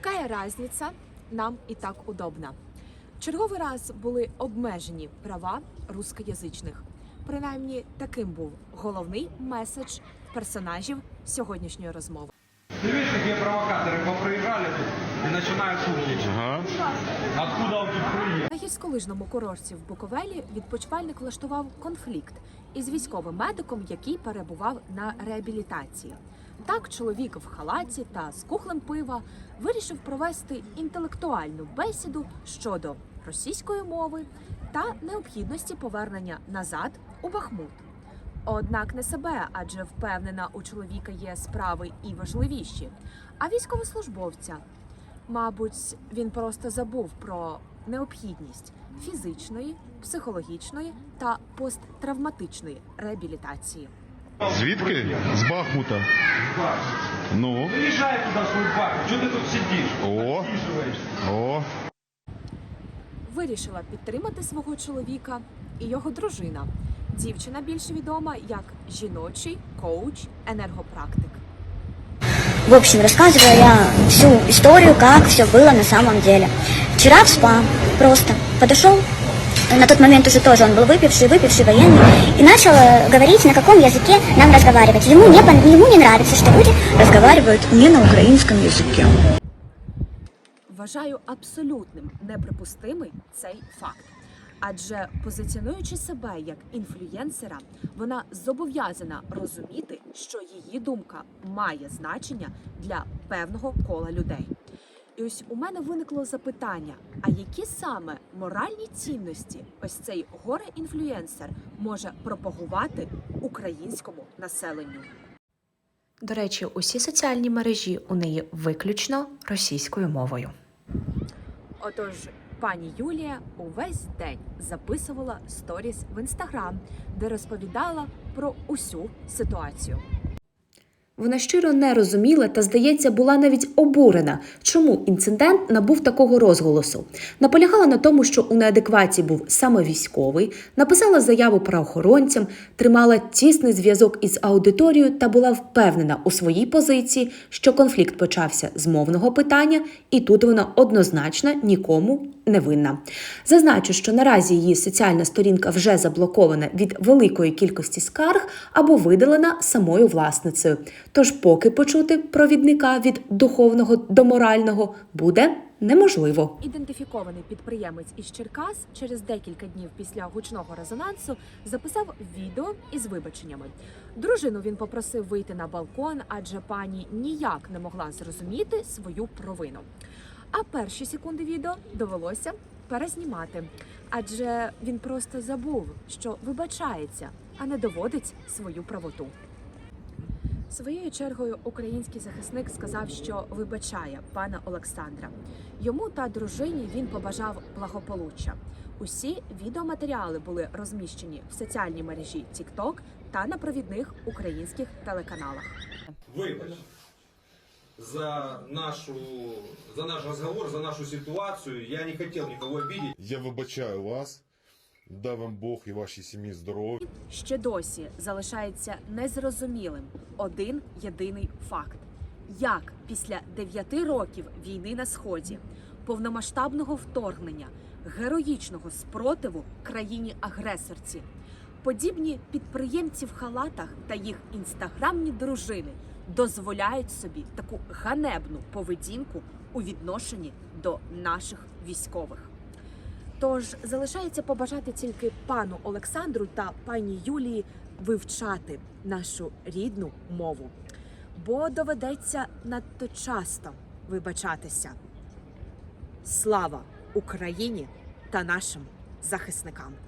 Какая разница? Нам і так удобно. Черговий раз були обмежені права рускоязичних. Принаймні, таким був головний меседж персонажів сьогоднішньої розмови. Ты видишь, какие провокаторы поприезжали тут и начинают умничать. Ага. Откуда тут приехал? На гірськолижному курорті в Буковелі відпочивальник влаштував конфлікт із військовим медиком, який перебував на реабілітації. Так, чоловік в халаті та з кухлем пива вирішив провести інтелектуальну бесіду щодо російської мови та необхідності повернення назад у Бахмут. Однак не себе, адже впевнена, у чоловіка є справи і важливіші, а військовослужбовця. Мабуть, він просто забув про необхідність фізичної, психологічної та посттравматичної реабілітації. Звідки? З Бахмута. Ну. Приезжай туда в свой парк. Что ты тут сидишь? О. Отсиживаешься. О. Вирішила підтримати свого чоловіка і його дружина. Дівчина більш відома як жіночий коуч, енергопрактик. В общем, рассказываю я всю историю, как все было на самом деле. Вчера в СПА просто подошел, на тот момент уже тоже он был выпивший, выпивший военный, и начал э, говорить, на каком языке нам разговаривать. Ему не, пон- ему не нравится, что люди разговаривают не на украинском языке. Вважаю абсолютним неприпустимий цей факт. Адже позиціонуючи себе як інфлюєнсера, вона зобов'язана розуміти, що її думка має значення для певного кола людей. І ось у мене виникло запитання: а які саме моральні цінності ось цей горе-інфлюєнсер може пропагувати українському населенню? До речі, усі соціальні мережі у неї виключно російською мовою. Отож, пані Юлія увесь день записувала сторіс в інстаграм, де розповідала про усю ситуацію. Вона щиро не розуміла та, здається, була навіть обурена, чому інцидент набув такого розголосу. Наполягала на тому, що у неадекваті був саме військовий, написала заяву правоохоронцям, тримала тісний зв'язок із аудиторією та була впевнена у своїй позиції, що конфлікт почався з мовного питання, і тут вона однозначно нікому не винна. Зазначу, що наразі її соціальна сторінка вже заблокована від великої кількості скарг або видалена самою власницею. Тож, поки почути провідника від духовного до морального буде неможливо. Ідентифікований підприємець із Черкас через декілька днів після гучного резонансу записав відео із вибаченнями. Дружину він попросив вийти на балкон, адже пані ніяк не могла зрозуміти свою провину. А перші секунди відео довелося перезнімати, адже він просто забув, що вибачається, а не доводить свою правоту. Своєю чергою український захисник сказав, що вибачає пана Олександра. Йому та дружині він побажав благополуччя. Усі відеоматеріали були розміщені в соціальній мережі TikTok та на провідних українських телеканалах. вибач за нашу за наш разговор, за нашу ситуацию. Я не хотел никого обидеть. Я вибачаю вас. Дай вам Бог і вашій сім'ї здоров'я. ще досі залишається незрозумілим один єдиний факт: як після дев'яти років війни на сході, повномасштабного вторгнення, героїчного спротиву країні-агресорці, подібні підприємці в халатах та їх інстаграмні дружини дозволяють собі таку ганебну поведінку у відношенні до наших військових. Тож залишається побажати тільки пану Олександру та пані Юлії вивчати нашу рідну мову, бо доведеться надто часто вибачатися. Слава Україні та нашим захисникам!